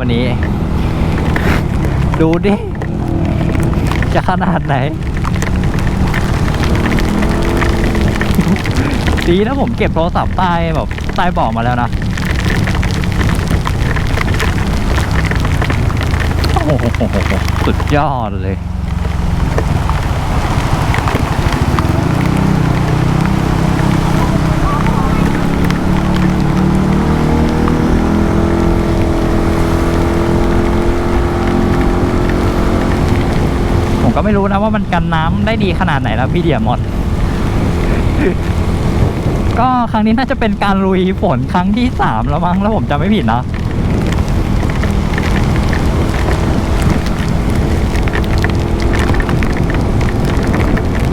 วันนี้ ดูดิ จะขนาดไหน ดีนะผมเก็บโทรศัพท์ใต้แบบใต้บอกมาแล้วนะ โอ้โหสุดยอดเลย ก็ไม่รู้นะว่ามันกันน้ำได้ดีขนาดไหนแล้วพี่เดียมอนก็ครั้งนี้น่าจะเป็นการลุยฝนครั้งที่สามแล้วมั้งแล้วผมจำไม่ผิดนะ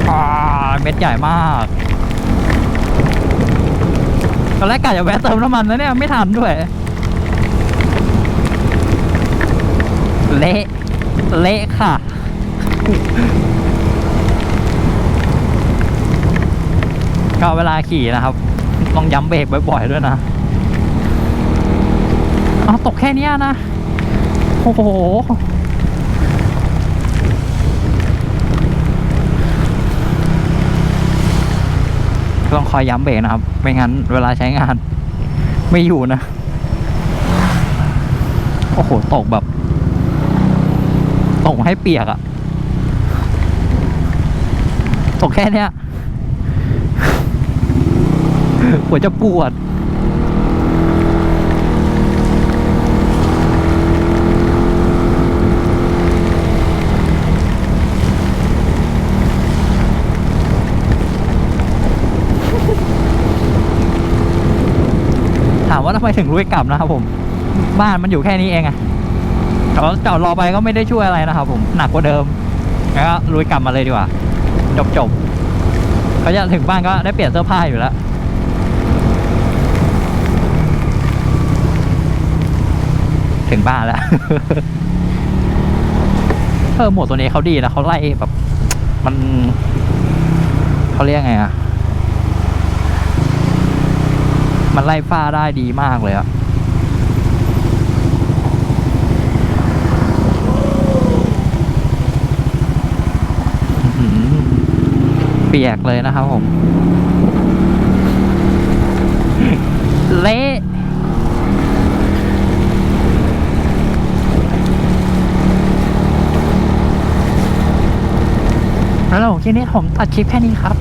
อาเม็ดใหญ่มากตอนแรกกะจะแวะเติมน้ำมันนะเนี่ยไม่ทันด้วยเละ เละค่ะ ก็เวลาขี่นะครับ ต้องย้ำเบรกบ่อยๆด้วยนะเอาตกแค่เนี้ยนะ โอ้โหต้องคอยย้ำเบรกนะครับ ไม่งั้นเวลาใช้งาน ไม่อยู่นะ โอ้โห ตกแบบ ตกให้เปียกอะ ตกแค่เนี้ยหัวจะปวดถามว่าทำไมถึงลุยกลับนะครับผม บ้านมันอยู่แค่นี้เองอะแต่ว่าจอดรอไปก็ไม่ได้ช่วยอะไรนะครับผมหนักกว่าเดิมแล้วก็ลุยกลับมาเลยดีกว่า จบจบๆเขาจะถึงบ้านก็ได้เปลี่ยนเสื้อผ้าอยู่แล้วถึงบ้านแล้ว เออโหมดตัวนี้เขาดีนะเขาไล่แบบ มันเขาเรียกไงอะมันไล่ฟ้าได้ดีมากเลยอะอื้อหือ เปียกเลยนะครับผม เละแล้วคลิปนี้ผมตัดคลิปแค่นี้ครับ